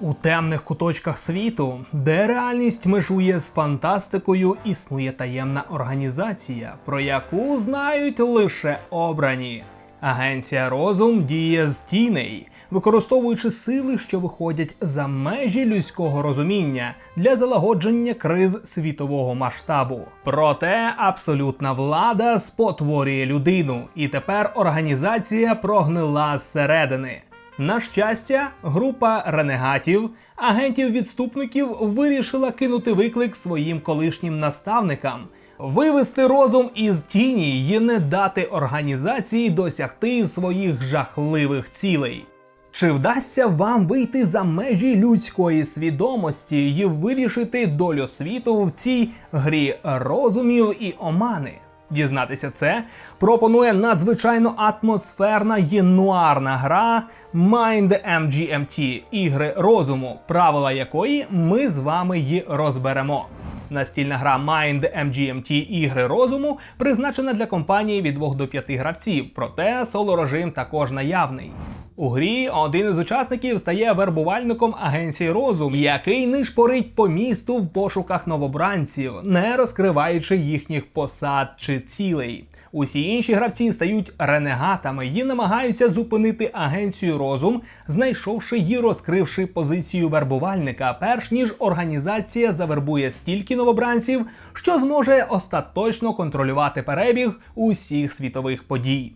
У темних куточках світу, де реальність межує з фантастикою, існує таємна організація, про яку знають лише обрані. Агенція Розум діє з тіней, використовуючи сили, що виходять за межі людського розуміння для залагодження криз світового масштабу. Проте абсолютна влада спотворює людину, і тепер організація прогнила зсередини. На щастя, група ренегатів, агентів-відступників вирішила кинути виклик своїм колишнім наставникам, вивести розум із тіні і не дати організації досягти своїх жахливих цілей. Чи вдасться вам вийти за межі людської свідомості і вирішити долю світу в цій грі розумів і омани? Дізнатися це пропонує надзвичайно атмосферна і нуарна гра Mind MGMT ігри розуму, правила якої ми з вами й розберемо. Настільна гра Mind MGMT ігри розуму призначена для компанії від 2 до 5 гравців, проте соло режим також наявний. У грі один із учасників стає вербувальником агенції розум, який нишпорить по місту в пошуках новобранців, не розкриваючи їхніх посад чи цілей. Усі інші гравці стають ренегатами і намагаються зупинити агенцію розум, знайшовши і розкривши позицію вербувальника, перш ніж організація завербує стільки новобранців, що зможе остаточно контролювати перебіг усіх світових подій.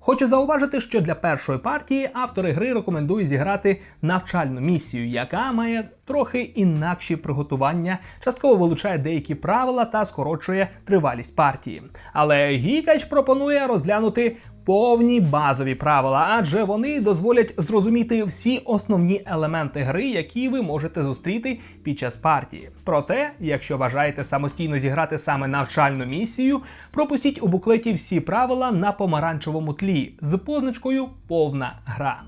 Хочу зауважити, що для першої партії автори гри рекомендують зіграти навчальну місію, яка має трохи інакші приготування, частково вилучає деякі правила та скорочує тривалість партії. Але Гікач пропонує розглянути повні базові правила, адже вони дозволять зрозуміти всі основні елементи гри, які ви можете зустріти під час партії. Проте, якщо бажаєте самостійно зіграти саме навчальну місію, пропустіть у буклеті всі правила на помаранчевому тлі з позначкою Повна гра.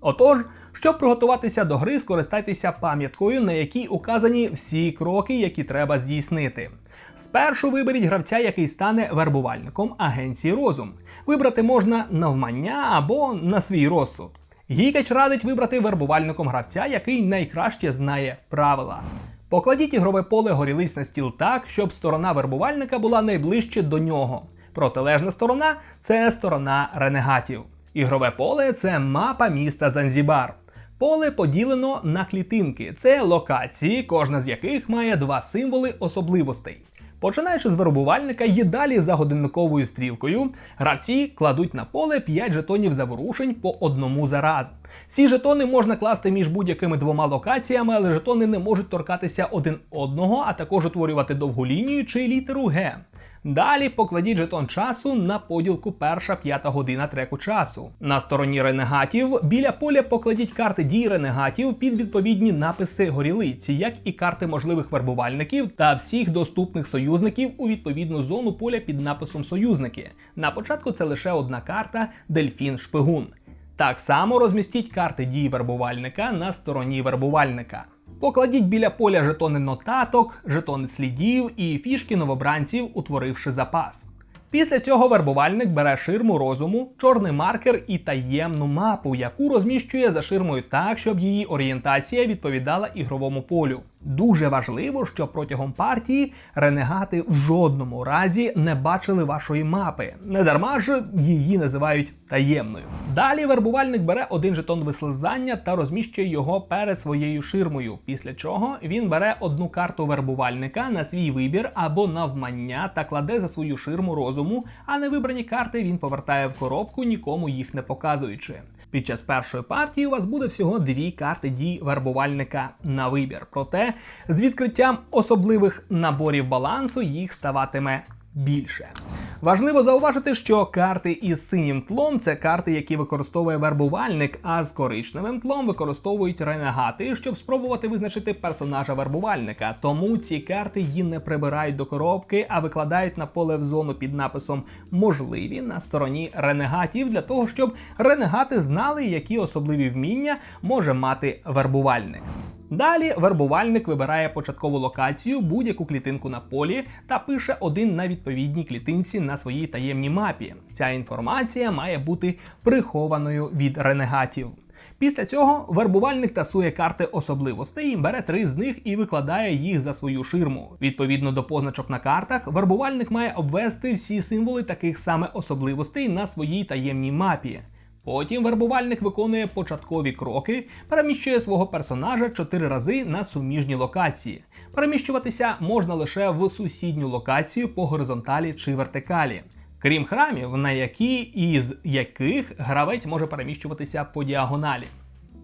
Отож, щоб приготуватися до гри, скористайтеся пам'яткою, на якій указані всі кроки, які треба здійснити. Спершу виберіть гравця, який стане вербувальником агенції розум. Вибрати можна навмання або на свій розсуд. Гікач радить вибрати вербувальником гравця, який найкраще знає правила. Покладіть ігрове поле горілиць на стіл так, щоб сторона вербувальника була найближче до нього. Протилежна сторона це сторона ренегатів. Ігрове поле це мапа міста Занзібар. Поле поділено на клітинки. Це локації, кожна з яких має два символи особливостей. Починаючи з виробувальника і далі за годинниковою стрілкою, гравці кладуть на поле 5 жетонів заворушень по одному за раз. Ці жетони можна класти між будь-якими двома локаціями, але жетони не можуть торкатися один одного, а також утворювати довгу лінію чи літеру Г. Далі покладіть жетон часу на поділку перша п'ята година треку часу. На стороні ренегатів біля поля покладіть карти дій ренегатів під відповідні написи горілиці, як і карти можливих вербувальників та всіх доступних союзників у відповідну зону поля під написом Союзники. На початку це лише одна карта Дельфін Шпигун. Так само розмістіть карти дій вербувальника на стороні вербувальника. Покладіть біля поля жетони нотаток, жетони слідів і фішки новобранців, утворивши запас. Після цього вербувальник бере ширму розуму, чорний маркер і таємну мапу, яку розміщує за ширмою так, щоб її орієнтація відповідала ігровому полю. Дуже важливо, що протягом партії ренегати в жодному разі не бачили вашої мапи. Недарма ж її називають таємною. Далі вербувальник бере один жетон вислизання та розміщує його перед своєю ширмою. Після чого він бере одну карту вербувальника на свій вибір або навмання та кладе за свою ширму розуму, а не вибрані карти він повертає в коробку, нікому їх не показуючи. Під час першої партії у вас буде всього дві карти дій вербувальника на вибір. Проте з відкриттям особливих наборів балансу їх ставатиме більше. Важливо зауважити, що карти із синім тлом це карти, які використовує вербувальник, а з коричневим тлом використовують ренегати, щоб спробувати визначити персонажа вербувальника. Тому ці карти її не прибирають до коробки, а викладають на поле в зону під написом можливі на стороні ренегатів для того, щоб ренегати знали, які особливі вміння може мати вербувальник. Далі вербувальник вибирає початкову локацію, будь-яку клітинку на полі та пише один на відповідній клітинці на своїй таємній мапі. Ця інформація має бути прихованою від ренегатів. Після цього вербувальник тасує карти особливостей, бере три з них і викладає їх за свою ширму. Відповідно до позначок на картах, вербувальник має обвести всі символи таких саме особливостей на своїй таємній мапі. Потім вербувальник виконує початкові кроки, переміщує свого персонажа чотири рази на суміжні локації. Переміщуватися можна лише в сусідню локацію по горизонталі чи вертикалі. Крім храмів, на які із яких гравець може переміщуватися по діагоналі.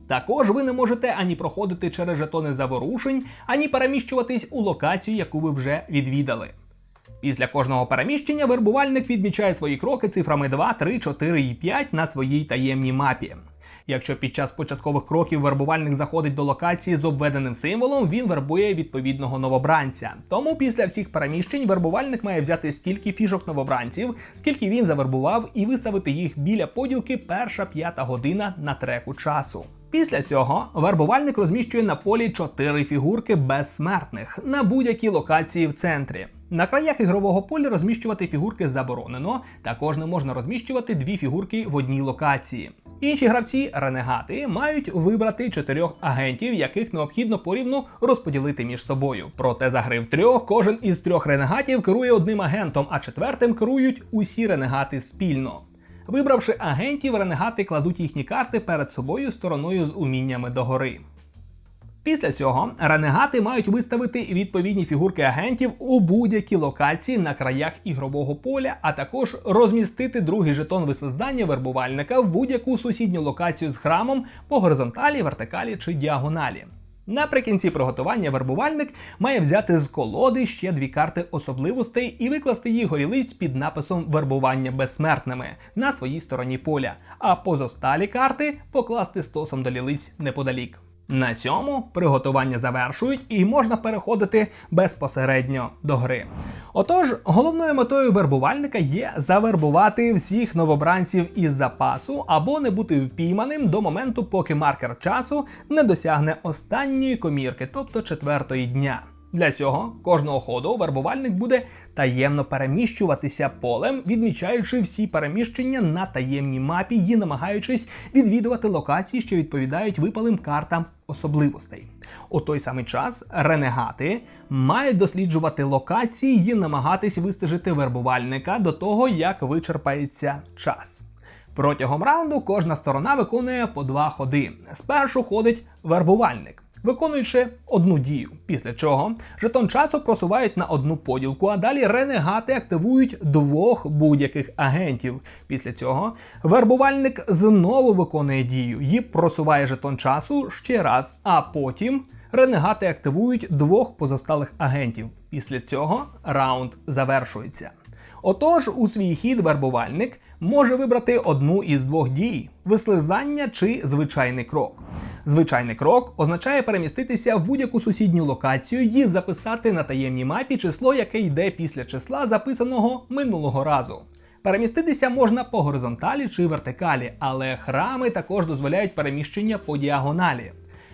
Також ви не можете ані проходити через жетони заворушень, ані переміщуватись у локацію, яку ви вже відвідали. Після кожного переміщення вербувальник відмічає свої кроки цифрами 2, 3, 4 і 5 на своїй таємній мапі. Якщо під час початкових кроків вербувальник заходить до локації з обведеним символом, він вербує відповідного новобранця. Тому після всіх переміщень вербувальник має взяти стільки фішок новобранців, скільки він завербував, і виставити їх біля поділки перша п'ята година на треку часу. Після цього вербувальник розміщує на полі чотири фігурки безсмертних на будь-якій локації в центрі. На краях ігрового поля розміщувати фігурки заборонено, також не можна розміщувати дві фігурки в одній локації. Інші гравці, ренегати, мають вибрати чотирьох агентів, яких необхідно порівну розподілити між собою. Проте за гри в трьох кожен із трьох ренегатів керує одним агентом, а четвертим керують усі ренегати спільно. Вибравши агентів, ренегати кладуть їхні карти перед собою стороною з уміннями догори. Після цього ренегати мають виставити відповідні фігурки агентів у будь-якій локації на краях ігрового поля, а також розмістити другий жетон вислизання вербувальника в будь-яку сусідню локацію з храмом по горизонталі, вертикалі чи діагоналі. Наприкінці приготування вербувальник має взяти з колоди ще дві карти особливостей і викласти їх горілиць під написом вербування безсмертними на своїй стороні поля, а позосталі карти покласти стосом до лілиць неподалік. На цьому приготування завершують і можна переходити безпосередньо до гри. Отож, головною метою вербувальника є завербувати всіх новобранців із запасу або не бути впійманим до моменту, поки маркер часу не досягне останньої комірки, тобто четвертої дня. Для цього кожного ходу вербувальник буде таємно переміщуватися полем, відмічаючи всі переміщення на таємній мапі і намагаючись відвідувати локації, що відповідають випалим картам особливостей. У той самий час ренегати мають досліджувати локації і намагатись вистежити вербувальника до того, як вичерпається час. Протягом раунду кожна сторона виконує по два ходи. Спершу ходить вербувальник виконуючи одну дію, після чого жетон часу просувають на одну поділку, а далі ренегати активують двох будь-яких агентів. Після цього вербувальник знову виконує дію і просуває жетон часу ще раз, а потім. Ренегати активують двох позосталих агентів. Після цього раунд завершується. Отож, у свій хід вербувальник може вибрати одну із двох дій: вислизання чи звичайний крок. Звичайний крок означає переміститися в будь-яку сусідню локацію і записати на таємній мапі число, яке йде після числа, записаного минулого разу. Переміститися можна по горизонталі чи вертикалі, але храми також дозволяють переміщення по діагоналі.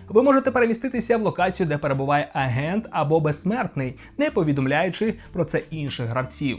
Ви можете переміститися в локацію, де перебуває агент або безсмертний, не повідомляючи про це інших гравців.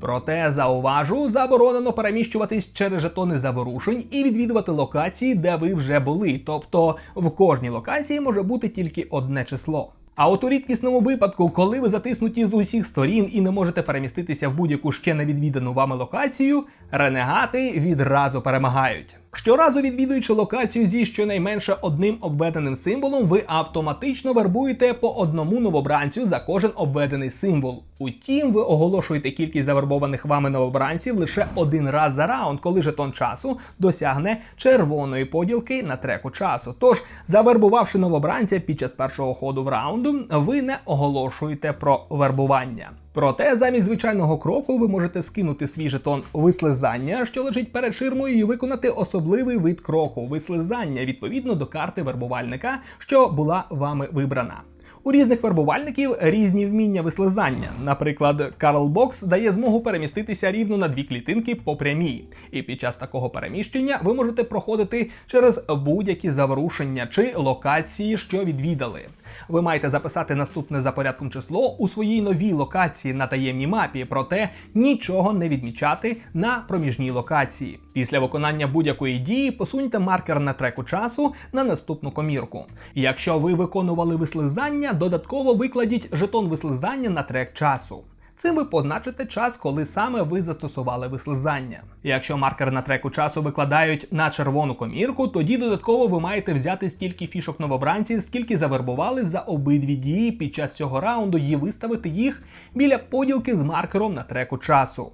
Проте зауважу, заборонено переміщуватись через жетони заворушень і відвідувати локації, де ви вже були. Тобто в кожній локації може бути тільки одне число. А от у рідкісному випадку, коли ви затиснуті з усіх сторін і не можете переміститися в будь-яку ще не відвідану вами локацію, ренегати відразу перемагають. Щоразу відвідуючи локацію зі щонайменше одним обведеним символом, ви автоматично вербуєте по одному новобранцю за кожен обведений символ. Утім, ви оголошуєте кількість завербованих вами новобранців лише один раз за раунд, коли жетон часу досягне червоної поділки на треку часу. Тож, завербувавши новобранця під час першого ходу в раунду, ви не оголошуєте про вербування. Проте замість звичайного кроку ви можете скинути свій жетон вислизання, що лежить перед ширмою, і виконати особливий вид кроку вислизання відповідно до карти вербувальника, що була вами вибрана. У різних вербувальників різні вміння вислизання. Наприклад, Карл Бокс дає змогу переміститися рівно на дві клітинки по прямій. І під час такого переміщення ви можете проходити через будь-які заворушення чи локації, що відвідали. Ви маєте записати наступне за порядком число у своїй новій локації на таємній мапі, проте нічого не відмічати на проміжній локації. Після виконання будь-якої дії посуньте маркер на треку часу на наступну комірку. Якщо ви виконували вислизання, додатково викладіть жетон вислизання на трек часу. Цим ви позначите час, коли саме ви застосували вислизання. Якщо маркер на треку часу викладають на червону комірку, тоді додатково ви маєте взяти стільки фішок новобранців, скільки завербували за обидві дії під час цього раунду і виставити їх біля поділки з маркером на треку часу.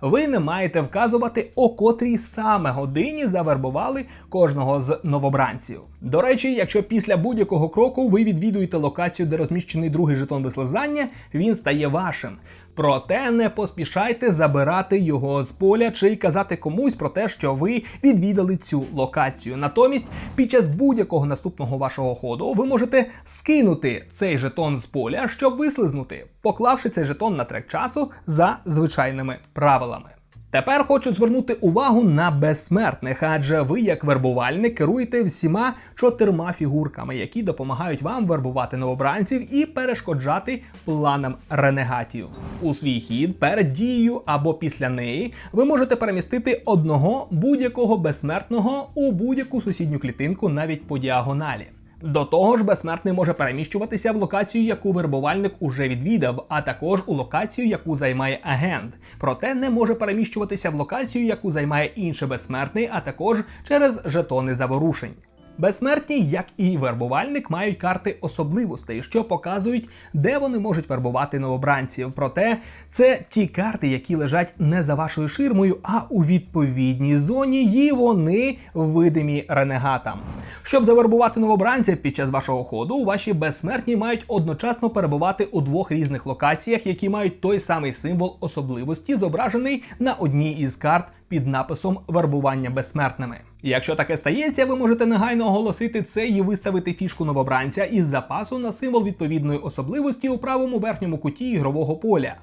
Ви не маєте вказувати, о котрій саме годині завербували кожного з новобранців. До речі, якщо після будь-якого кроку ви відвідуєте локацію, де розміщений другий жетон вислизання, він стає вашим. Проте не поспішайте забирати його з поля чи казати комусь про те, що ви відвідали цю локацію. Натомість, під час будь-якого наступного вашого ходу ви можете скинути цей жетон з поля, щоб вислизнути, поклавши цей жетон на трек часу за звичайними правилами. Тепер хочу звернути увагу на безсмертних, адже ви, як вербувальник, керуєте всіма чотирма фігурками, які допомагають вам вербувати новобранців і перешкоджати планам ренегатів. У свій хід перед дією або після неї ви можете перемістити одного будь-якого безсмертного у будь-яку сусідню клітинку навіть по діагоналі. До того ж, безсмертний може переміщуватися в локацію, яку вербувальник уже відвідав, а також у локацію, яку займає агент. Проте не може переміщуватися в локацію, яку займає інший безсмертний, а також через жетони заворушень. Безсмертні, як і вербувальник, мають карти особливостей, що показують, де вони можуть вербувати новобранців. Проте це ті карти, які лежать не за вашою ширмою, а у відповідній зоні, і вони видимі ренегатам. Щоб завербувати новобранця під час вашого ходу, ваші безсмертні мають одночасно перебувати у двох різних локаціях, які мають той самий символ особливості, зображений на одній із карт під написом вербування безсмертними. Якщо таке стається, ви можете негайно оголосити це і виставити фішку новобранця із запасу на символ відповідної особливості у правому верхньому куті ігрового поля.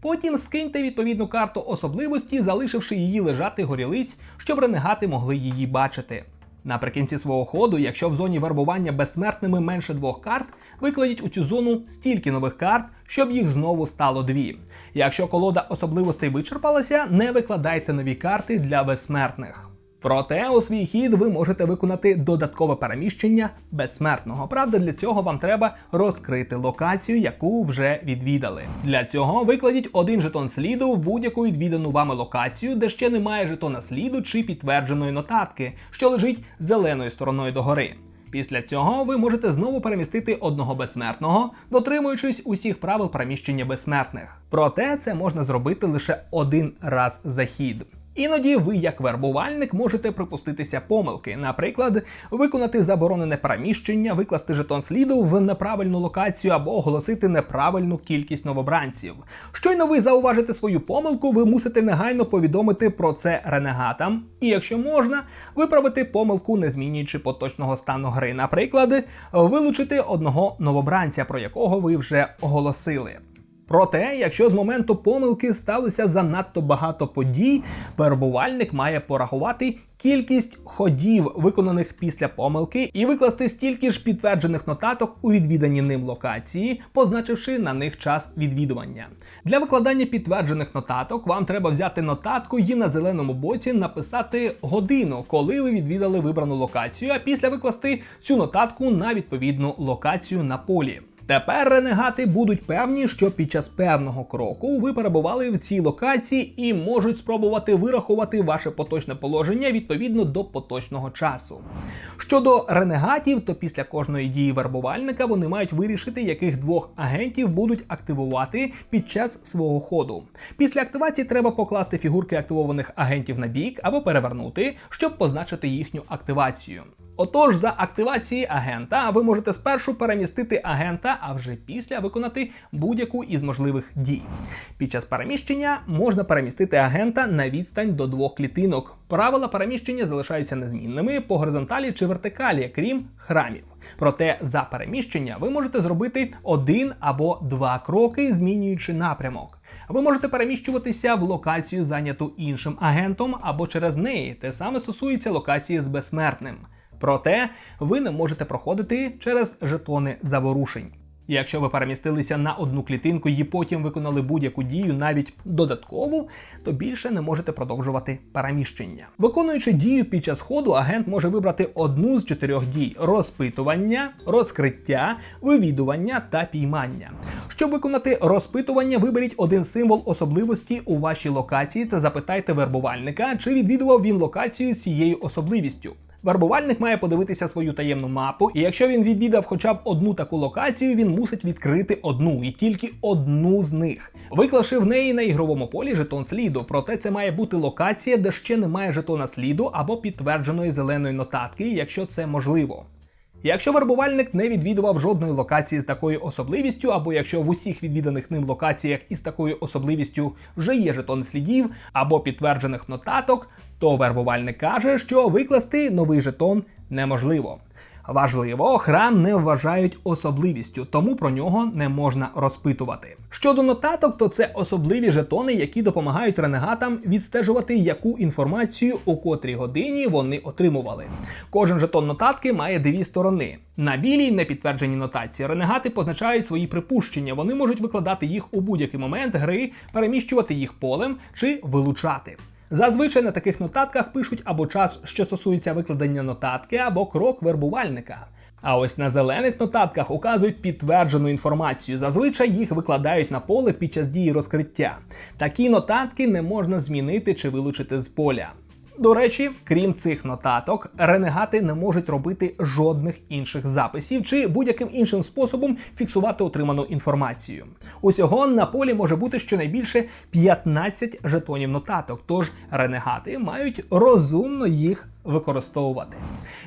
Потім скиньте відповідну карту особливості, залишивши її лежати горілиць, щоб ренегати могли її бачити. Наприкінці свого ходу, якщо в зоні вербування безсмертними менше двох карт, викладіть у цю зону стільки нових карт, щоб їх знову стало дві. Якщо колода особливостей вичерпалася, не викладайте нові карти для безсмертних. Проте у свій хід ви можете виконати додаткове переміщення безсмертного. Правда, для цього вам треба розкрити локацію, яку вже відвідали. Для цього викладіть один жетон сліду в будь-яку відвідану вами локацію, де ще немає жетона сліду чи підтвердженої нотатки, що лежить зеленою стороною догори. Після цього ви можете знову перемістити одного безсмертного, дотримуючись усіх правил переміщення безсмертних. Проте це можна зробити лише один раз за хід. Іноді ви, як вербувальник, можете припуститися помилки, наприклад, виконати заборонене переміщення, викласти жетон сліду в неправильну локацію або оголосити неправильну кількість новобранців. Щойно ви зауважите свою помилку, ви мусите негайно повідомити про це ренегатам, і якщо можна, виправити помилку, не змінюючи поточного стану гри. Наприклад, вилучити одного новобранця, про якого ви вже оголосили. Проте, якщо з моменту помилки сталося занадто багато подій, перебувальник має порахувати кількість ходів, виконаних після помилки, і викласти стільки ж підтверджених нотаток у відвідані ним локації, позначивши на них час відвідування. Для викладання підтверджених нотаток вам треба взяти нотатку і на зеленому боці написати годину, коли ви відвідали вибрану локацію, а після викласти цю нотатку на відповідну локацію на полі. Тепер ренегати будуть певні, що під час певного кроку ви перебували в цій локації і можуть спробувати вирахувати ваше поточне положення відповідно до поточного часу. Щодо ренегатів, то після кожної дії вербувальника вони мають вирішити, яких двох агентів будуть активувати під час свого ходу. Після активації треба покласти фігурки активованих агентів на бік або перевернути, щоб позначити їхню активацію. Отож, за активації агента ви можете спершу перемістити агента, а вже після виконати будь-яку із можливих дій. Під час переміщення можна перемістити агента на відстань до двох клітинок. Правила переміщення залишаються незмінними по горизонталі чи вертикалі, крім храмів. Проте за переміщення ви можете зробити один або два кроки, змінюючи напрямок. Ви можете переміщуватися в локацію, зайняту іншим агентом, або через неї. Те саме стосується локації з безсмертним. Проте ви не можете проходити через жетони заворушень. Якщо ви перемістилися на одну клітинку і потім виконали будь-яку дію, навіть додаткову, то більше не можете продовжувати переміщення. Виконуючи дію під час ходу, агент може вибрати одну з чотирьох дій: розпитування, розкриття, вивідування та піймання. Щоб виконати розпитування, виберіть один символ особливості у вашій локації та запитайте вербувальника, чи відвідував він локацію з цією особливістю. Вербувальник має подивитися свою таємну мапу, і якщо він відвідав хоча б одну таку локацію, він мусить відкрити одну і тільки одну з них, виклавши в неї на ігровому полі жетон сліду. Проте це має бути локація, де ще немає жетона сліду або підтвердженої зеленої нотатки, якщо це можливо. Якщо вербувальник не відвідував жодної локації з такою особливістю, або якщо в усіх відвіданих ним локаціях із такою особливістю вже є жетон слідів або підтверджених нотаток, то вербувальник каже, що викласти новий жетон неможливо. Важливо, храм не вважають особливістю, тому про нього не можна розпитувати. Щодо нотаток, то це особливі жетони, які допомагають ренегатам відстежувати, яку інформацію у котрій годині вони отримували. Кожен жетон нотатки має дві сторони. На білій непідтвердженій нотації ренегати позначають свої припущення. Вони можуть викладати їх у будь-який момент гри, переміщувати їх полем чи вилучати. Зазвичай на таких нотатках пишуть або час, що стосується викладення нотатки, або крок вербувальника. А ось на зелених нотатках указують підтверджену інформацію. Зазвичай їх викладають на поле під час дії розкриття. Такі нотатки не можна змінити чи вилучити з поля. До речі, крім цих нотаток, ренегати не можуть робити жодних інших записів чи будь-яким іншим способом фіксувати отриману інформацію. Усього на полі може бути щонайбільше 15 жетонів нотаток, тож ренегати мають розумно їх використовувати.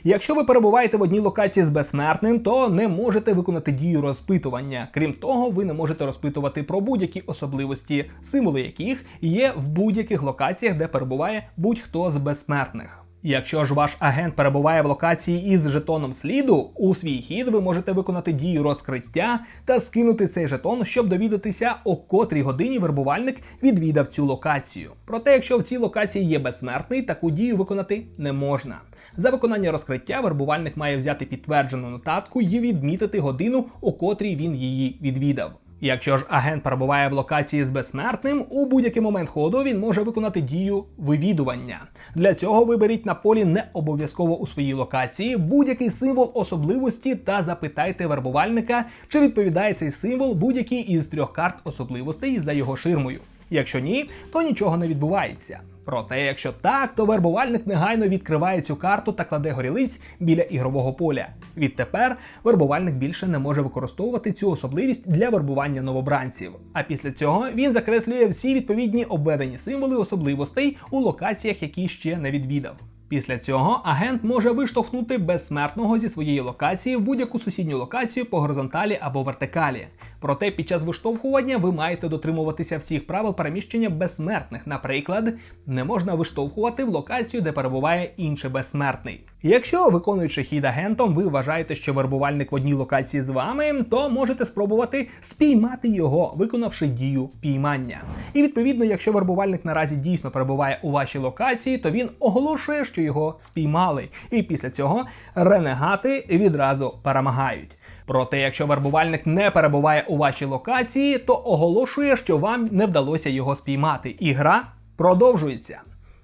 Якщо ви перебуваєте в одній локації з безсмертним, то не можете виконати дію розпитування. Крім того, ви не можете розпитувати про будь-які особливості, символи яких є в будь-яких локаціях, де перебуває будь-хто з безсмертних. Якщо ж ваш агент перебуває в локації із жетоном сліду, у свій хід ви можете виконати дію розкриття та скинути цей жетон, щоб довідатися, о котрій годині вербувальник відвідав цю локацію. Проте, якщо в цій локації є безсмертний, таку дію виконати не можна. За виконання розкриття вербувальник має взяти підтверджену нотатку і відмітити годину, у котрій він її відвідав. Якщо ж агент перебуває в локації з безсмертним, у будь-який момент ходу він може виконати дію вивідування. Для цього виберіть на полі не обов'язково у своїй локації будь-який символ особливості та запитайте вербувальника, чи відповідає цей символ будь-якій із трьох карт особливостей за його ширмою. Якщо ні, то нічого не відбувається. Проте, якщо так, то вербувальник негайно відкриває цю карту та кладе горілиць біля ігрового поля. Відтепер вербувальник більше не може використовувати цю особливість для вербування новобранців. А після цього він закреслює всі відповідні обведені символи особливостей у локаціях, які ще не відвідав. Після цього агент може виштовхнути безсмертного зі своєї локації в будь-яку сусідню локацію по горизонталі або вертикалі. Проте під час виштовхування ви маєте дотримуватися всіх правил переміщення безсмертних. Наприклад, не можна виштовхувати в локацію, де перебуває інший безсмертний. Якщо, виконуючи хід агентом, ви вважаєте, що вербувальник в одній локації з вами, то можете спробувати спіймати його, виконавши дію піймання. І відповідно, якщо вербувальник наразі дійсно перебуває у вашій локації, то він оголошує, що його спіймали. І після цього ренегати відразу перемагають. Проте, якщо вербувальник не перебуває у вашій локації, то оголошує, що вам не вдалося його спіймати, і гра продовжується.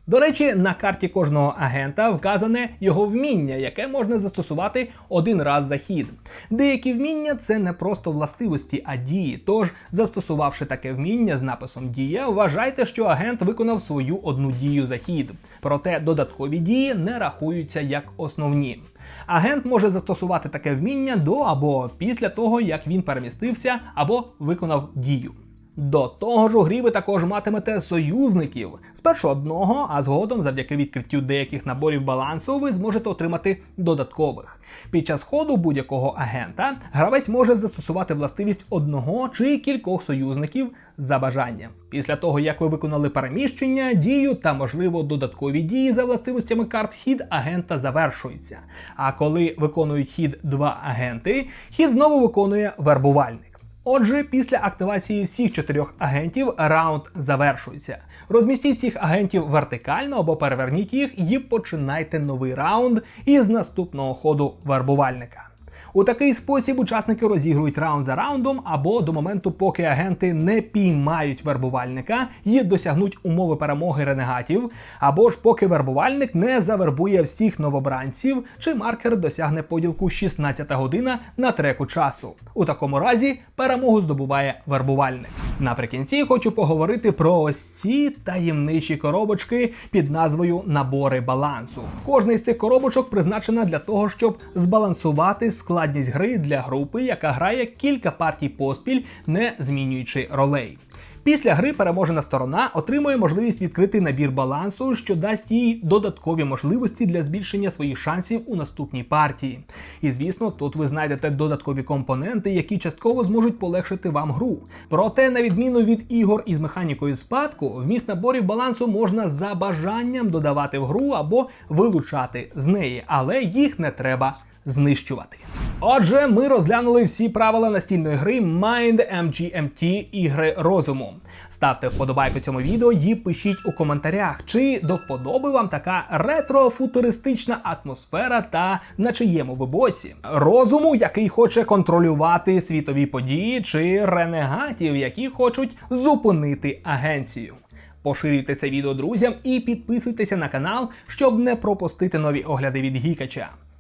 До речі, на карті кожного агента вказане його вміння, яке можна застосувати один раз за хід. Деякі вміння це не просто властивості, а дії. Тож, застосувавши таке вміння з написом Дія, вважайте, що агент виконав свою одну дію за хід. Проте додаткові дії не рахуються як основні. Агент може застосувати таке вміння до або після того, як він перемістився або виконав дію. До того ж, у грі ви також матимете союзників. Спершу одного, а згодом, завдяки відкриттю деяких наборів балансу, ви зможете отримати додаткових. Під час ходу будь-якого агента гравець може застосувати властивість одного чи кількох союзників за бажанням. Після того, як ви виконали переміщення, дію та, можливо, додаткові дії за властивостями карт хід агента завершується. А коли виконують хід два агенти, хід знову виконує вербувальник. Отже, після активації всіх чотирьох агентів раунд завершується. Розмістіть всіх агентів вертикально або переверніть їх і починайте новий раунд із наступного ходу вербувальника. У такий спосіб учасники розігрують раунд за раундом або до моменту, поки агенти не піймають вербувальника і досягнуть умови перемоги ренегатів, або ж поки вербувальник не завербує всіх новобранців, чи маркер досягне поділку 16 година на треку часу. У такому разі перемогу здобуває вербувальник. Наприкінці хочу поговорити про ось ці таємничі коробочки під назвою набори балансу. Кожна з цих коробочок призначена для того, щоб збалансувати складність гри для групи, яка грає кілька партій поспіль, не змінюючи ролей. Після гри переможена сторона отримує можливість відкрити набір балансу, що дасть їй додаткові можливості для збільшення своїх шансів у наступній партії. І звісно, тут ви знайдете додаткові компоненти, які частково зможуть полегшити вам гру. Проте, на відміну від ігор із механікою спадку, вміст наборів балансу можна за бажанням додавати в гру або вилучати з неї, але їх не треба знищувати. Отже, ми розглянули всі правила настільної гри Mind MGMT ігри розуму. Ставте вподобайку цьому відео і пишіть у коментарях, чи до вподоби вам така ретро-футуристична атмосфера та на чиєму ви боці. Розуму, який хоче контролювати світові події, чи ренегатів, які хочуть зупинити агенцію. Поширюйте це відео друзям і підписуйтеся на канал, щоб не пропустити нові огляди від Гікача.